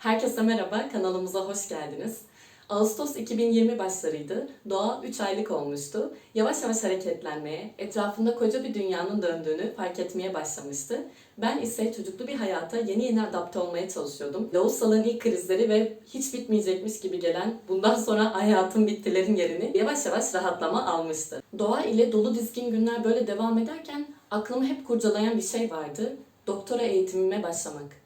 Herkese merhaba, kanalımıza hoş geldiniz. Ağustos 2020 başlarıydı. Doğa 3 aylık olmuştu. Yavaş yavaş hareketlenmeye, etrafında koca bir dünyanın döndüğünü fark etmeye başlamıştı. Ben ise çocuklu bir hayata yeni yeni adapte olmaya çalışıyordum. Loğusal'ın ilk krizleri ve hiç bitmeyecekmiş gibi gelen bundan sonra hayatın bittilerin yerini yavaş yavaş rahatlama almıştı. Doğa ile dolu dizgin günler böyle devam ederken aklımı hep kurcalayan bir şey vardı. Doktora eğitimime başlamak.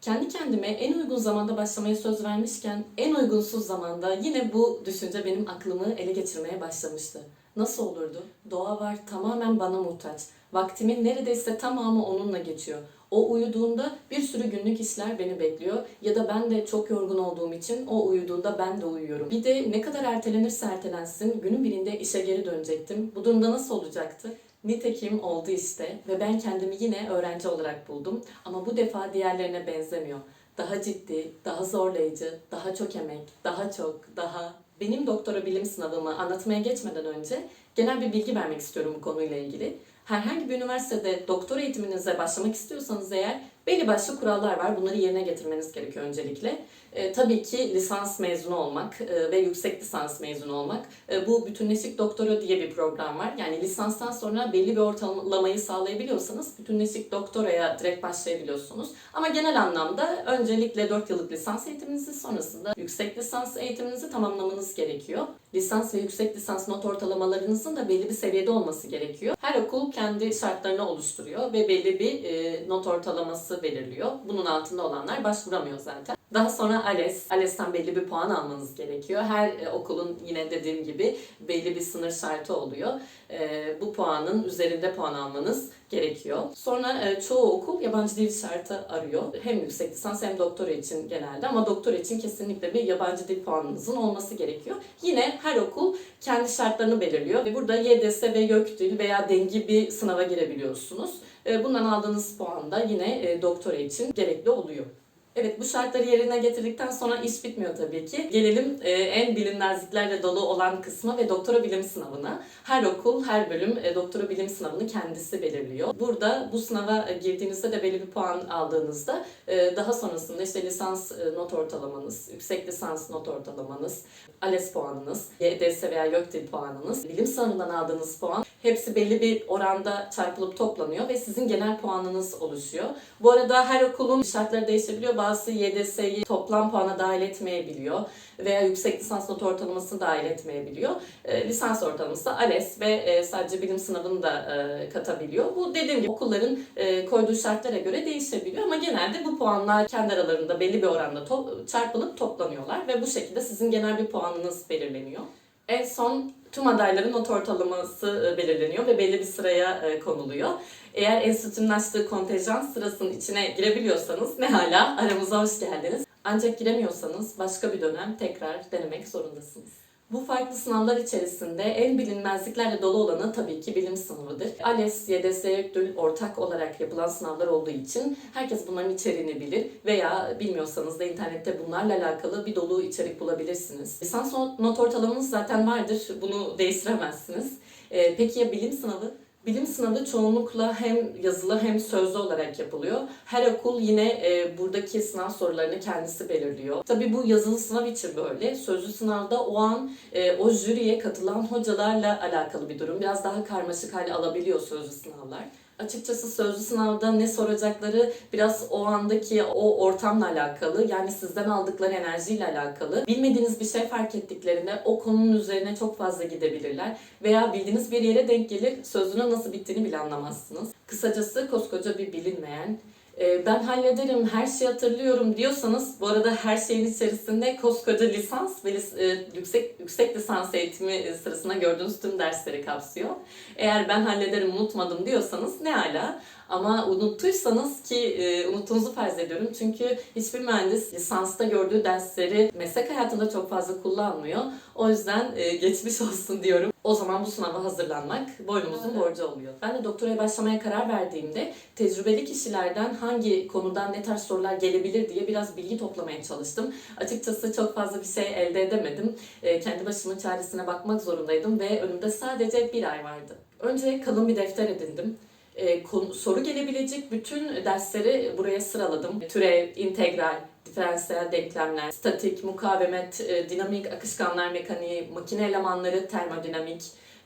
Kendi kendime en uygun zamanda başlamaya söz vermişken en uygunsuz zamanda yine bu düşünce benim aklımı ele geçirmeye başlamıştı. Nasıl olurdu? Doğa var tamamen bana muhtaç. Vaktimin neredeyse tamamı onunla geçiyor. O uyuduğunda bir sürü günlük işler beni bekliyor ya da ben de çok yorgun olduğum için o uyuduğunda ben de uyuyorum. Bir de ne kadar ertelenirse ertelensin günün birinde işe geri dönecektim. Bu durumda nasıl olacaktı? Nitekim oldu işte ve ben kendimi yine öğrenci olarak buldum ama bu defa diğerlerine benzemiyor. Daha ciddi, daha zorlayıcı, daha çok emek, daha çok, daha... Benim doktora bilim sınavımı anlatmaya geçmeden önce genel bir bilgi vermek istiyorum bu konuyla ilgili. Herhangi bir üniversitede doktora eğitiminize başlamak istiyorsanız eğer belli başlı kurallar var. Bunları yerine getirmeniz gerekiyor öncelikle. E, tabii ki lisans mezunu olmak e, ve yüksek lisans mezunu olmak. E, bu bütünleşik doktora diye bir program var. Yani lisanstan sonra belli bir ortalamayı sağlayabiliyorsanız bütünleşik doktoraya direkt başlayabiliyorsunuz. Ama genel anlamda öncelikle 4 yıllık lisans eğitiminizi sonrasında yüksek lisans eğitiminizi tamamlamanız gerekiyor. Lisans ve yüksek lisans not ortalamalarınızın da belli bir seviyede olması gerekiyor. Her okul kendi şartlarını oluşturuyor ve belli bir e, not ortalaması belirliyor. Bunun altında olanlar başvuramıyor zaten. Daha sonra ALES, ALES'ten belli bir puan almanız gerekiyor. Her e, okulun yine dediğim gibi belli bir sınır şartı oluyor. E, bu puanın üzerinde puan almanız gerekiyor. Sonra e, çoğu okul yabancı dil şartı arıyor. Hem yüksek lisans hem doktora için genelde ama doktora için kesinlikle bir yabancı dil puanınızın olması gerekiyor. Yine her okul kendi şartlarını belirliyor ve burada YDS ve YÖKDİL veya dengi bir sınava girebiliyorsunuz. E, Bundan aldığınız puan da yine e, doktora için gerekli oluyor. Evet bu şartları yerine getirdikten sonra iş bitmiyor tabii ki. Gelelim e, en bilinmezliklerle dolu olan kısma ve doktora bilim sınavına. Her okul, her bölüm e, doktora bilim sınavını kendisi belirliyor. Burada bu sınava e, girdiğinizde de belli bir puan aldığınızda e, daha sonrasında işte lisans e, not ortalamanız, yüksek lisans not ortalamanız, ALES puanınız, YDS veya YÖKDİL puanınız, bilim sınavından aldığınız puan hepsi belli bir oranda çarpılıp toplanıyor ve sizin genel puanınız oluşuyor. Bu arada her okulun şartları değişebiliyor. Bazı YDS'yi toplam puana dahil etmeyebiliyor veya yüksek lisans not ortalamasını dahil etmeyebiliyor. E, lisans ortalaması ALES ve e, sadece bilim sınavını da e, katabiliyor. Bu dediğim gibi okulların e, koyduğu şartlara göre değişebiliyor ama genelde bu puanlar kendi aralarında belli bir oranda to- çarpılıp toplanıyorlar ve bu şekilde sizin genel bir puanınız belirleniyor. En son tüm adayların not ortalaması e, belirleniyor ve belli bir sıraya e, konuluyor. Eğer enstitünün açtığı kontenjan sırasının içine girebiliyorsanız ne hala aramıza hoş geldiniz. Ancak giremiyorsanız başka bir dönem tekrar denemek zorundasınız. Bu farklı sınavlar içerisinde en bilinmezliklerle dolu olanı tabii ki bilim sınavıdır. ALES, YDS, YÖKDÜL ortak olarak yapılan sınavlar olduğu için herkes bunların içeriğini bilir veya bilmiyorsanız da internette bunlarla alakalı bir dolu içerik bulabilirsiniz. Lisans not ortalamanız zaten vardır, bunu değiştiremezsiniz. Ee, peki ya bilim sınavı? Bilim sınavı çoğunlukla hem yazılı hem sözlü olarak yapılıyor. Her okul yine e, buradaki sınav sorularını kendisi belirliyor. Tabii bu yazılı sınav için böyle. Sözlü sınavda o an e, o jüriye katılan hocalarla alakalı bir durum. Biraz daha karmaşık hale alabiliyor sözlü sınavlar. Açıkçası sözlü sınavda ne soracakları biraz o andaki o ortamla alakalı yani sizden aldıkları enerjiyle alakalı. Bilmediğiniz bir şey fark ettiklerinde o konunun üzerine çok fazla gidebilirler veya bildiğiniz bir yere denk gelir sözünün nasıl bittiğini bile anlamazsınız. Kısacası koskoca bir bilinmeyen ben hallederim, her şeyi hatırlıyorum diyorsanız bu arada her şeyin içerisinde koskoca lisans ve e, yüksek yüksek lisans eğitimi e, sırasında gördüğünüz tüm dersleri kapsıyor. Eğer ben hallederim, unutmadım diyorsanız ne ala. Ama unuttuysanız ki e, unuttuğunuzu farz ediyorum. Çünkü hiçbir mühendis lisansta gördüğü dersleri meslek hayatında çok fazla kullanmıyor. O yüzden e, geçmiş olsun diyorum. O zaman bu sınava hazırlanmak boynumuzun Evet. borcu oluyor. Ben de doktoraya başlamaya karar verdiğimde tecrübeli kişilerden hangi konudan ne tarz sorular gelebilir diye biraz bilgi toplamaya çalıştım. Açıkçası çok fazla bir şey elde edemedim. E, kendi başımın çaresine bakmak zorundaydım ve önümde sadece bir ay vardı. Önce kalın bir defter edindim. E, konu- soru gelebilecek bütün dersleri buraya sıraladım. Türev, integral, diferansiyel denklemler, statik, mukavemet, e, dinamik, akışkanlar mekaniği, makine elemanları, termodinamik,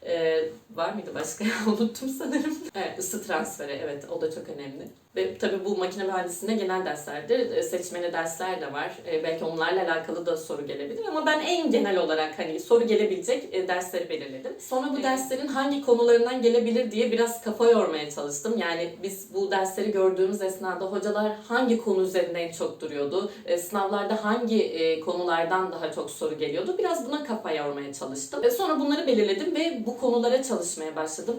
e, var mıydı başka? Unuttum sanırım. Evet, ısı transferi, evet o da çok önemli. Ve tabii bu makine mühendisliğinde genel derslerdir. E, Seçmeli dersler de var. E, belki onlarla alakalı da soru gelebilir ama ben en genel olarak hani soru gelebilecek e, dersleri belirledim. Sonra bu Evet. derslerin hangi konularından gelebilir diye biraz kafa yormaya çalıştım. Yani biz bu dersleri gördüğümüz esnada hocalar hangi konu üzerinde en çok duruyordu? E, Sınavlarda hangi konulardan daha çok soru geliyordu? Biraz buna kafa yormaya çalıştım. Sonra bunları belirledim ve bu konulara çalışmaya başladım.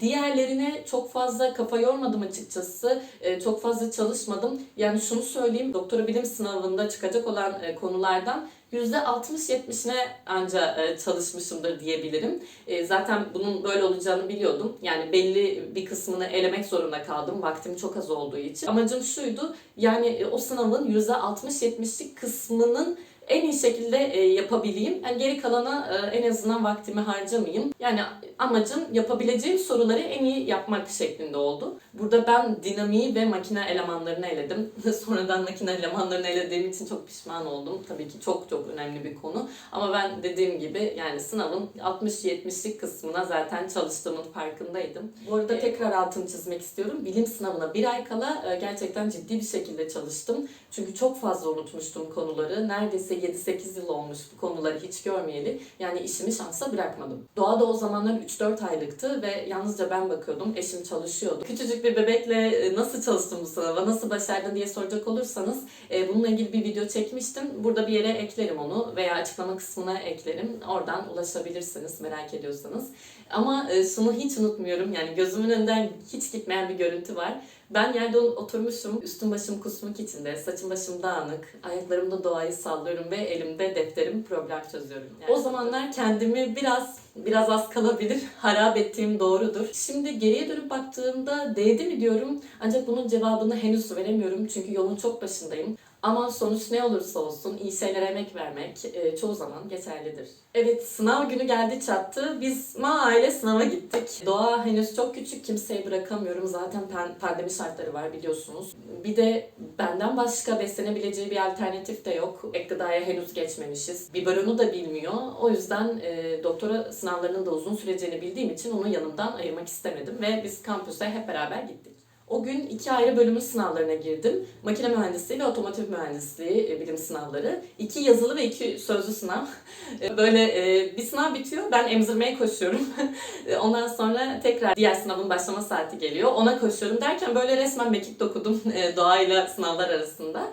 Diğerlerine çok fazla kafa yormadım açıkçası. E, çok fazla çalışmadım. Yani şunu söyleyeyim, doktora bilim sınavında çıkacak olan e, konulardan %60-70'ine anca e, çalışmışımdır diyebilirim. E, zaten bunun böyle olacağını biliyordum. Yani belli bir kısmını elemek zorunda kaldım. Vaktim çok az olduğu için. Amacım şuydu, yani o sınavın %60-70'lik kısmının en iyi şekilde e, yapabileyim. Yani geri kalana e, en azından vaktimi harcamayayım. Yani amacım yapabileceğim soruları en iyi yapmak şeklinde oldu. Burada ben dinamiği ve makine elemanlarını eledim. Sonradan makine elemanlarını elediğim için çok pişman oldum. Tabii ki çok çok önemli bir konu. Ama ben dediğim gibi yani sınavın 60-70'lik kısmına zaten çalıştığımın farkındaydım. Bu arada Evet. tekrar altını çizmek istiyorum. Bilim sınavına bir ay kala e, gerçekten ciddi bir şekilde çalıştım. Çünkü çok fazla unutmuştum konuları. Neredeyse 7-8 yıl olmuş bu konuları hiç görmeyeli. Yani işimi şansa bırakmadım. Doğa da o zamanlar 3-4 aylıktı ve yalnızca ben bakıyordum. Eşim çalışıyordu. Küçücük bir bebekle e, nasıl çalıştın bu sınava, nasıl başardın diye soracak olursanız e, bununla ilgili bir video çekmiştim. Burada bir yere eklerim onu veya açıklama kısmına eklerim. Oradan ulaşabilirsiniz merak ediyorsanız. Ama e, şunu hiç unutmuyorum. Yani gözümün önünden hiç gitmeyen bir görüntü var. Ben yerde oturmuşum, üstüm başım kusmuk içinde, saçım başım dağınık, ayaklarımda doğayı sallıyorum ve elimde defterim problem çözüyorum. Yani o zamanlar kendimi biraz biraz az kalabilir harap ettiğim doğrudur. Şimdi geriye dönüp baktığımda değdi mi diyorum ancak bunun cevabını henüz veremiyorum çünkü yolun çok başındayım. Ama sonuç ne olursa olsun iyi şeylere emek vermek e, çoğu zaman geçerlidir. Evet sınav günü geldi çattı. Biz Ma aile sınava gittik. Doğa henüz çok küçük kimseyi bırakamıyorum. Zaten pan- pandemi şartları var biliyorsunuz. Bir de benden başka beslenebileceği bir alternatif de yok. Ek gıdaya henüz geçmemişiz. Biberonu da bilmiyor. O yüzden e, doktora sınavlarının da uzun süreceğini bildiğim için onu yanımdan ayırmak istemedim. Ve biz kampüse hep beraber gittik. O gün iki ayrı bölümün sınavlarına girdim. Makine mühendisliği ve otomotiv mühendisliği e, bilim sınavları. İki yazılı ve iki sözlü sınav. E, Böyle e, bir sınav bitiyor, ben emzirmeye koşuyorum. Ondan sonra tekrar diğer sınavın başlama saati geliyor. Ona koşuyorum derken böyle resmen mekik dokudum doğayla sınavlar arasında.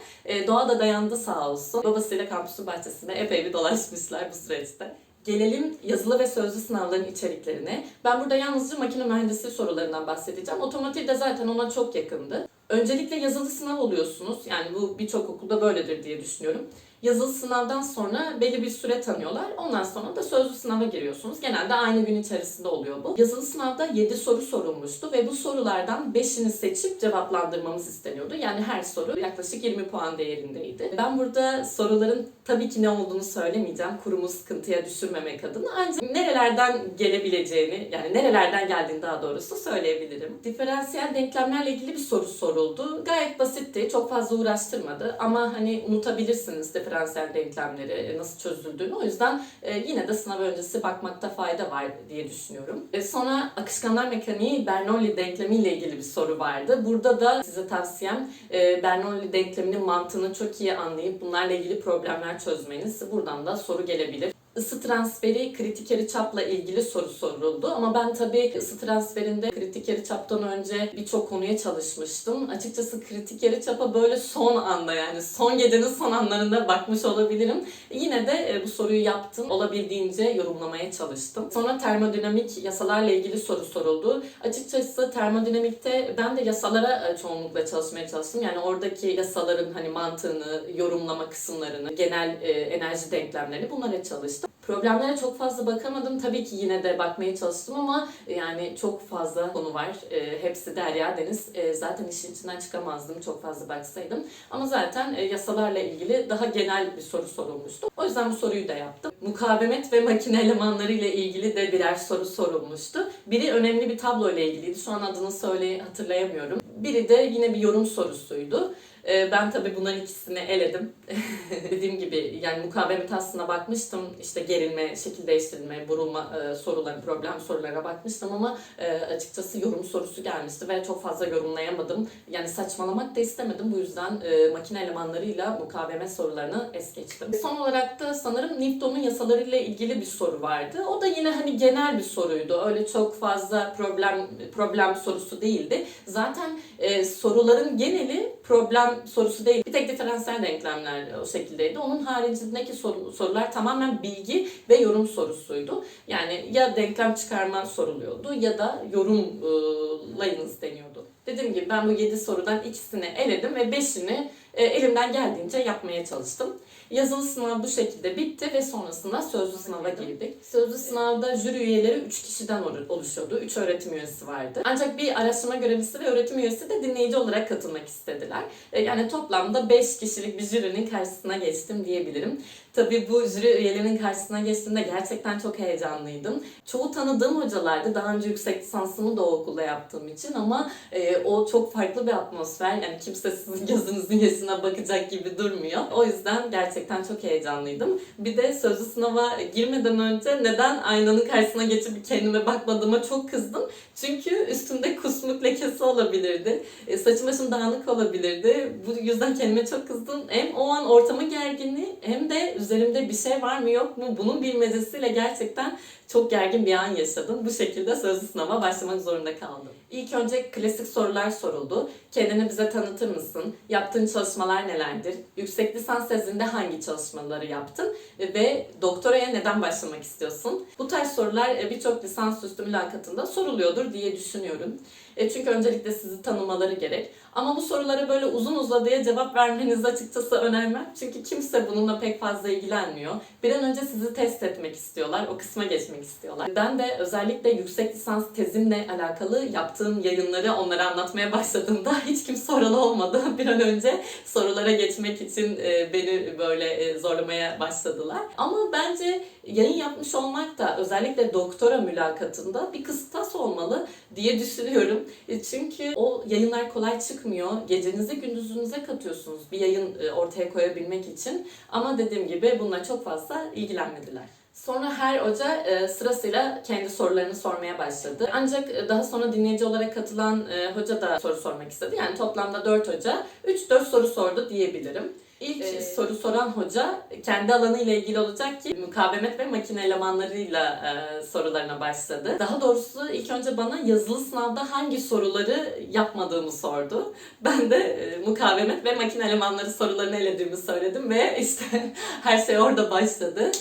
Doğa da dayandı sağ olsun. Babasıyla kampüsün bahçesinde epey bir dolaşmışlar bu süreçte. Gelelim yazılı ve sözlü sınavların içeriklerine. Ben burada yalnızca makine mühendisliği sorularından bahsedeceğim. Otomotiv de zaten ona çok yakındı. Öncelikle yazılı sınav oluyorsunuz. Yani bu birçok okulda böyledir diye düşünüyorum. Yazılı sınavdan sonra belli bir süre tanıyorlar. Ondan sonra da sözlü sınava giriyorsunuz. Genelde aynı gün içerisinde oluyor bu. Yazılı sınavda 7 soru sorulmuştu ve bu sorulardan 5'ini seçip cevaplandırmamız isteniyordu. Yani her soru yaklaşık 20 puan değerindeydi. Ben burada soruların tabii ki ne olduğunu söylemeyeceğim. Kurumu sıkıntıya düşürmemek adına. Ancak nerelerden gelebileceğini, yani nerelerden geldiğini daha doğrusu söyleyebilirim. Diferansiyel denklemlerle ilgili bir soru soruldu. Gayet basitti. Çok fazla uğraştırmadı. Ama hani unutabilirsiniz diferansiyel denklemleri e, nasıl çözüldüğünü. O yüzden e, yine de sınav öncesi bakmakta fayda var diye düşünüyorum. E, sonra akışkanlar mekaniği Bernoulli denklemiyle ilgili bir soru vardı. Burada da size tavsiyem Bernoulli denkleminin mantığını çok iyi anlayıp bunlarla ilgili problemler çözmeniz. Buradan da soru gelebilir. Isı transferi kritik yarıçapla ilgili soru soruldu ama ben tabii ısı transferinde kritik yarıçaptan önce birçok konuya çalışmıştım. Açıkçası kritik yarıçapa böyle son anda yani son gecenin son anlarında bakmış olabilirim. Yine de e, bu soruyu yaptım. Olabildiğince yorumlamaya çalıştım. Sonra termodinamik yasalarla ilgili soru soruldu. Açıkçası termodinamikte ben de yasalara e, çoğunlukla çalışmaya çalıştım. Yani oradaki yasaların hani mantığını, yorumlama kısımlarını, genel e, enerji denklemlerini bunlara çalıştım. Problemlere çok fazla bakamadım. Tabii ki yine de bakmaya çalıştım ama yani çok fazla konu var. E, hepsi derya deniz. E, zaten işin içinden çıkamazdım çok fazla baksaydım. Ama zaten e, yasalarla ilgili daha genel bir soru sorulmuştu. O yüzden bu soruyu da yaptım. Mukavemet ve makine elemanları ile ilgili de birer soru sorulmuştu. Biri önemli bir tablo ile ilgiliydi. Şu an adını söyle hatırlayamıyorum. Biri de yine bir yorum sorusuydu. Ee, Ben tabii bunların ikisini eledim. Dediğim gibi yani mukavemet aslına bakmıştım. İşte gerilme, şekil değiştirme, burulma e, soruları, problem sorulara bakmıştım ama e, açıkçası yorum sorusu gelmişti ve çok fazla yorumlayamadım. Yani saçmalamak da istemedim. Bu yüzden e, makine elemanlarıyla mukavemet sorularını es geçtim. Son olarak da sanırım Newton'un yasalarıyla ilgili bir soru vardı. O da yine hani genel bir soruydu. Öyle çok fazla problem problem sorusu değildi. Zaten soruların geneli problem sorusu değil. Bir tek diferansiyel denklemler o şekildeydi. Onun haricindeki soru- sorular tamamen bilgi ve yorum sorusuydu. Yani ya denklem çıkarma soruluyordu ya da yorumlayınız deniyordu. Dediğim gibi ben bu 7 sorudan ikisini eledim ve 5'ini e, elimden geldiğince yapmaya çalıştım. Yazılı sınav bu şekilde bitti ve sonrasında sözlü sınava girdik. Sözlü sınavda jüri üyeleri 3 kişiden olu- oluşuyordu. 3 öğretim üyesi vardı. Ancak bir araştırma görevlisi ve öğretim üyesi de dinleyici olarak katılmak istediler. E, Yani toplamda 5 kişilik bir jürinin karşısına geçtim diyebilirim. Tabii bu jüri üyelerinin karşısına geçtiğimde gerçekten çok heyecanlıydım. Çoğu tanıdığım hocalardı. Daha önce yüksek lisansımı da o okulda yaptığım için ama e, o çok farklı bir atmosfer. Yani kimse sizin gözünüzün yaşına bakacak gibi durmuyor. O yüzden gerçekten çok heyecanlıydım. Bir de sözlü sınava girmeden önce neden aynanın karşısına geçip kendime bakmadığıma çok kızdım. Çünkü üstümde kusmuk lekesi olabilirdi. E, saçım başım dağınık olabilirdi. Bu yüzden kendime çok kızdım. Hem o an ortamın gerginliği hem de üzerimde bir şey var mı yok mu bunun bilmecesiyle gerçekten çok gergin bir an yaşadım. Bu şekilde sözlü sınava başlamak zorunda kaldım. İlk önce klasik sorular soruldu. Kendini bize tanıtır mısın? Yaptığın çalışmalar nelerdir? Yüksek lisans tezinde hangi çalışmaları yaptın? Ve doktoraya neden başlamak istiyorsun? Bu tarz sorular e, birçok lisansüstü mülakatında soruluyordur diye düşünüyorum. E, Çünkü öncelikle sizi tanımaları gerek. Ama bu sorulara böyle uzun uzadıya cevap vermenizi açıkçası önermem. Çünkü kimse bununla pek fazla ilgilenmiyor. Bir an önce sizi test etmek istiyorlar. O kısma geçmek istiyorlar. Ben de özellikle yüksek lisans tezimle alakalı yaptığım yayınları onlara anlatmaya başladığımda hiç kimse oralı olmadı. Bir an önce sorulara geçmek için e, beni böyle e, zorlamaya başladılar. Ama bence yayın yapmış olmak da özellikle doktora mülakatında bir kıstas olmalı diye düşünüyorum. E, Çünkü o yayınlar kolay çıkmıyor. Gecenizi gündüzünüze katıyorsunuz bir yayın ortaya koyabilmek için. Ama dediğim gibi bununla çok fazla ilgilenmediler. Sonra her hoca e, sırasıyla kendi sorularını sormaya başladı. Ancak e, daha sonra dinleyici olarak katılan e, hoca da soru sormak istedi. Yani toplamda 4 hoca 3-4 soru sordu diyebilirim. İlk Ee, soru soran hoca kendi alanı ile ilgili olacak ki mukavemet ve makine elemanlarıyla e, sorularına başladı. Daha doğrusu ilk önce bana yazılı sınavda hangi soruları yapmadığımı sordu. Ben de e, mukavemet ve makine elemanları sorularını elediğimi söyledim ve işte her şey orada başladı.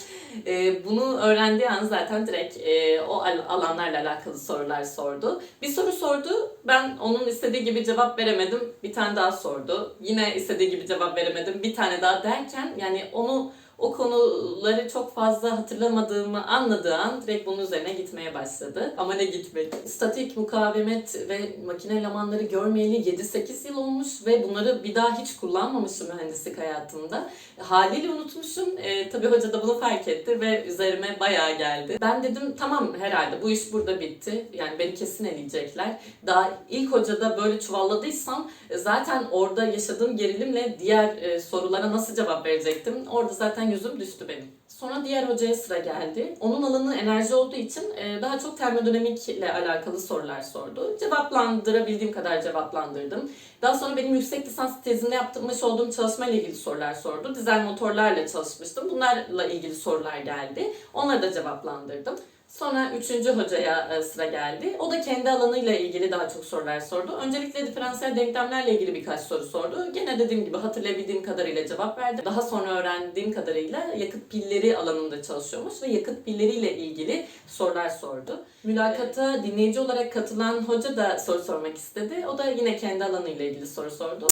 E, bunu öğrendiği an zaten direkt e, o al- alanlarla alakalı sorular sordu. Bir soru sordu. Ben onun istediği gibi cevap veremedim. Bir tane daha sordu. Yine istediği gibi cevap veremedim. Bir tane daha derken yani onu o konuları çok fazla hatırlamadığımı anladığı an direkt bunun üzerine gitmeye başladı. Ama ne gitmek? Statik, mukavemet ve makine elemanları görmeyeli 7-8 yıl olmuş ve bunları bir daha hiç kullanmamışım mühendislik hayatımda. Haliyle unutmuşum. E, tabii hoca da bunu fark etti ve üzerime bayağı geldi. Ben dedim tamam herhalde bu iş burada bitti. Yani beni kesin eleyecekler. Daha ilk hocada böyle çuvalladıysam e, zaten orada yaşadığım gerilimle diğer e, sorulara nasıl cevap verecektim? Orada zaten yüzüm düştü benim. Sonra diğer hocaya sıra geldi. Onun alanı enerji olduğu için e, daha çok termodinamik ile alakalı sorular sordu. Cevaplandırabildiğim kadar cevaplandırdım. Daha sonra benim yüksek lisans tezinde yapmış olduğum çalışma ile ilgili sorular sordu. Dizel motorlarla çalışmıştım. Bunlarla ilgili sorular geldi. Onları da cevaplandırdım. Sonra üçüncü hocaya e, sıra geldi. O da kendi alanıyla ilgili daha çok sorular sordu. Öncelikle diferansiyel denklemlerle ilgili birkaç soru sordu. Gene dediğim gibi hatırlayabildiğim kadarıyla cevap verdim. Daha sonra öğrendiğim kadarıyla yakıt pilleri alanında çalışıyormuş ve yakıt pilleriyle ilgili sorular sordu. Mülakata dinleyici olarak katılan hoca da soru sormak istedi. O da yine kendi alanıyla ilgili soru sordu.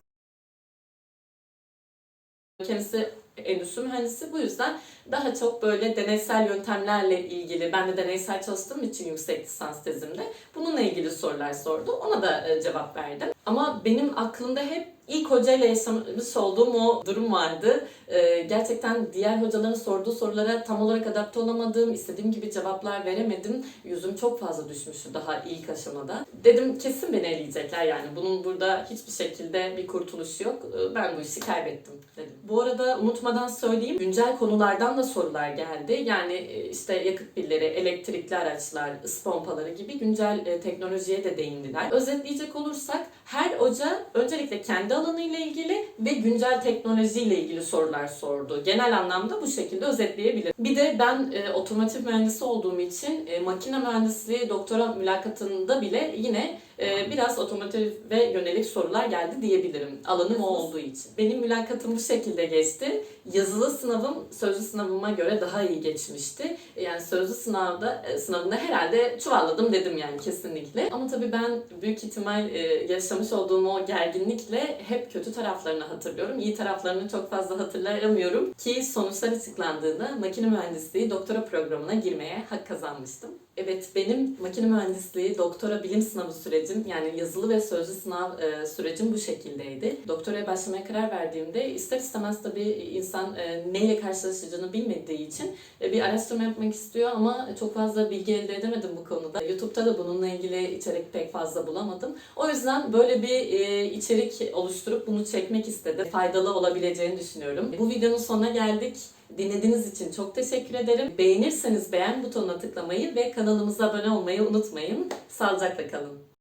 Kendisi endüstri mühendisi. Bu yüzden daha çok böyle deneysel yöntemlerle ilgili, ben de deneysel çalıştığım için yüksek lisans tezimde bununla ilgili sorular sordu. Ona da e, cevap verdim. Ama benim aklımda hep ilk hocayla yaşamış olduğum o durum vardı. E, gerçekten diğer hocaların sorduğu sorulara tam olarak adapte olamadım, istediğim gibi cevaplar veremedim. Yüzüm çok fazla düşmüştü daha ilk aşamada. Dedim kesin beni eleyecekler yani. Bunun burada hiçbir şekilde bir kurtuluşu yok. E, Ben bu işi kaybettim dedim. Bu arada unutmadan söyleyeyim. Güncel konulardan da sorular geldi. Yani e, işte yakıt pilleri, elektrikli araçlar, ısı pompaları gibi güncel e, teknolojiye de değindiler. Özetleyecek olursak her hoca öncelikle kendi alanıyla ilgili ve güncel teknolojiyle ilgili sorular sordu. Genel anlamda bu şekilde özetleyebilirim. Bir de ben e, otomotiv mühendisi olduğum için e, makine mühendisliği doktora mülakatında bile yine e, biraz otomotive yönelik sorular geldi diyebilirim. Alanım o olduğu için. Benim mülakatım bu şekilde geçti. Yazılı sınavım sözlü sınavıma göre daha iyi geçmişti. Yani sözlü sınavda e, sınavında herhalde çuvalladım dedim yani kesinlikle. Ama tabii ben büyük ihtimal e, yaşamış olduğum o gerginlikle hep kötü taraflarını hatırlıyorum. İyi taraflarını çok fazla hatırlayamıyorum ki sonuçlar açıklandığında makine mühendisliği doktora programına girmeye hak kazanmıştım. Evet benim makine mühendisliği doktora bilim sınavı sürecim yani yazılı ve sözlü sınav e, sürecim bu şekildeydi. Doktoraya başlamaya karar verdiğimde ister istemez tabii insan e, neyle karşılaşacağını bilmediği için e, bir araştırma yapmak istiyor ama çok fazla bilgi elde edemedim bu konuda. YouTube'da da bununla ilgili içerik pek fazla bulamadım. O yüzden böyle bir e, içerik oluşturup bunu çekmek istedim. Faydalı olabileceğini düşünüyorum. Bu videonun sonuna geldik. Dinlediğiniz için çok teşekkür ederim. Beğenirseniz beğen butonuna tıklamayı ve kanalımıza abone olmayı unutmayın. Sağlıcakla kalın.